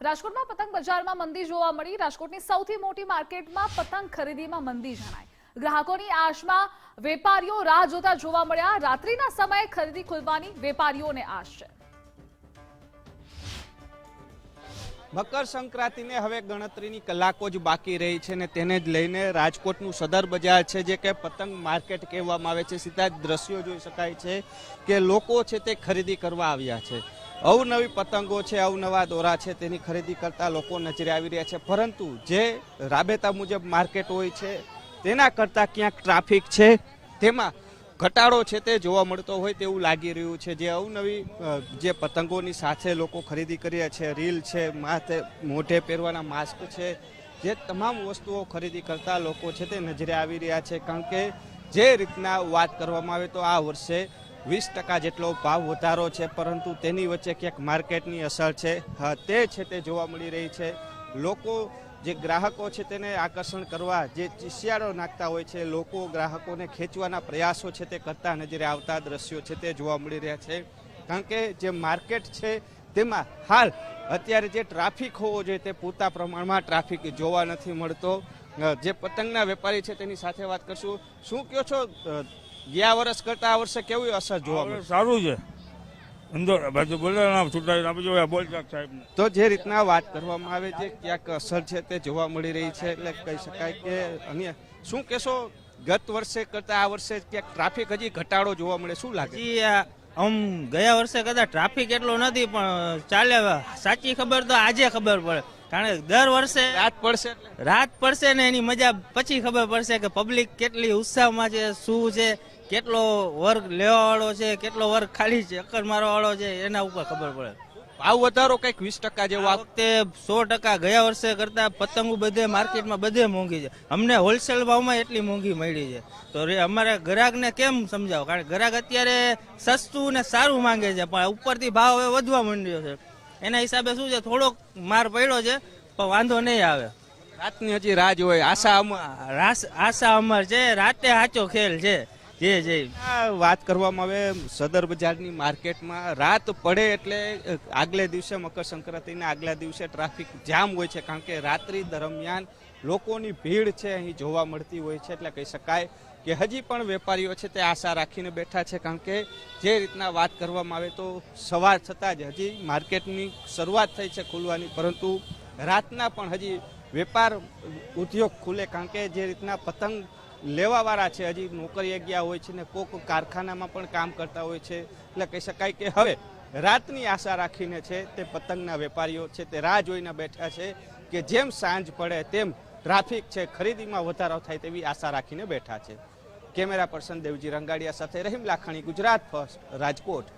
રાજકોટમાં પતંગ બજારમાં મંદી જોવા મળી. રાજકોટની સૌથી મોટી માર્કેટમાં પતંગ ખરીદીમાં મંદી જણાય. ગ્રાહકોની આશમાં વેપારીઓ રાહ જોતા જોવા મળ્યા. રાત્રિના સમયે ખરીદી ખુલવાની વેપારીઓને આશ છે. મકર સંક્રાંતિને હવે ગણતરીની કલાકો જ બાકી રહી છે ને તેને જ લઈને રાજકોટનું સદર બજાર છે, જે કે પતંગ માર્કેટ કહેવામાં આવે છે. સીધા દ્રશ્યો જોઈ શકાય છે કે લોકો છે તે ખરીદી કરવા આવ્યા છે. અવનવી પતંગો છે, અવનવા દોરા છે, તેની ખરીદી કરતા લોકો નજરે આવી રહ્યા છે. પરંતુ જે રાબેતા મુજબ માર્કેટ હોય છે, તેના કરતાં ક્યાંક ટ્રાફિક છે, તેમાં ઘટાડો છે તે જોવા મળતો હોય તેવું લાગી રહ્યું છે. જે અવનવી જે પતંગોની સાથે લોકો ખરીદી કર્યા છે, રીલ છે, માથે મોઢે પહેરવાના માસ્ક છે, જે તમામ વસ્તુઓ ખરીદી કરતા લોકો છે તે નજરે આવી રહ્યા છે. કારણ કે જે રીતના વાત કરવામાં આવે તો આ વર્ષે વીસ ટકા જેટલો ભાવ વધારો છે, પરંતુ તેની વચ્ચે ક્યાંક માર્કેટની અસર છે. તે છે તે જોવા મળી રહી છે. લોકો જે ગ્રાહકો છે તેને આકર્ષણ કરવા, જે ચિશિયાળો નાખતા હોય છે, લોકો ગ્રાહકોને ખેંચવાના પ્રયાસો છે તે કરતા નજરે આવતા દ્રશ્યો છે તે જોવા મળી રહ્યા છે. કારણ કે જે માર્કેટ છે તેમાં હાલ અત્યારે જે ટ્રાફિક હોવો જોઈએ તે પૂરતા પ્રમાણમાં ટ્રાફિક જોવા નથી મળતો. જે પતંગના વેપારી છે તેની સાથે વાત કરશું. શું કહો છો? ગયા વર્ષ કરતા આ વર્ષે કેવી અસર જોવા મળે? સારું છે. અંદર બાજુ બોલાના છૂટાઈ આપણે જો બોલતા સાહેબ તો જે રીતના વાત કરવામાં આવે છે ક્યાંક અસર છે તે જોવા મળી રહી છે એટલે કહી શકાય કે અન્ય શું કહેશો ગત વર્ષે કરતા આ વર્ષે ક્યાંક ટ્રાફિક હજી ઘટાડો જોવા મળે શું લાગે? આમ ગયા વર્ષે કદાચ ટ્રાફિક એટલો નથી પણ ચાલે સાચી ખબર તો આજે ખબર પડે. કારણ કે દર વર્ષે રાત પડશે રાત પડશે ને એની મજા પછી ખબર પડશે કે પબ્લિક કેટલી ઉત્સાહમાં છે શું છે કેટલો વર્ગ લેવા વાળો છે કેટલો વર્ગ ખાલી છે મારવા વાળો છે એના ઉપર ખબર પડે. ભાવ વધારો કંઈક વીસ ટકા જેવો આ વખતે સો ટકા ગયા વર્ષે કરતા પતંગો બધે માર્કેટમાં બધે મોંઘી છે. અમને હોલસેલ ભાવમાં એટલી મોંઘી મળી છે. તો અમારે ગ્રાહકને કેમ સમજાવો? કારણ કે ગ્રાહક અત્યારે સસ્તું ને સારું માંગે છે પણ ઉપરથી ભાવ હવે વધવા માંડ્યો છે. એના હિસાબે શું છે થોડોક માર પડ્યો છે પણ વાંધો નહીં આવે. રાતની હજી રાહ હોય આશા આશા અમર છે રાતે સાચો ખેલ છે. જે જે. આ વાત કરવામાં આવે, સદર બજારની માર્કેટમાં રાત પડે એટલે આગલે દિવસે મકર સંક્રાંતિના આગલા દિવસે ટ્રાફિક જામ હોય છે, કારણ કે રાત્રિ દરમિયાન લોકોની ભીડ છે, અહીં જોવા મળતી હોય છે, એટલે કહી શકાય કે હજી પણ વેપારીઓ છે તે આશા રાખીને બેઠા છે, કારણ કે જે રીતના વાત કરવામાં આવે તો સવાર થતાં જ હજી માર્કેટની શરૂઆત થઈ છે ખુલવાની, પરંતુ રાતના પણ હજી વેપાર ઉદ્યોગ ખુલે, કારણ કે જે રીતના પતંગ લેવાવાળા છે. હજી નોકરીએ ગયા હોય છે ને કોક કારખાનામાં પણ કામ કરતા હોય છે. એટલે કહી શકાય કે હવે રાતની આશા રાખીને છે તે પતંગના વેપારીઓ છે તે રાહ જોઈને બેઠા છે કે જેમ સાંજ પડે તેમ ટ્રાફિક છે ખરીદીમાં વધારો થાય તેવી આશા રાખીને બેઠા છે. કેમેરા પર્સન દેવજી રંગાડિયા સાથે રહીમ લાખાણી, ગુજરાત ફર્સ્ટ રાજકોટ.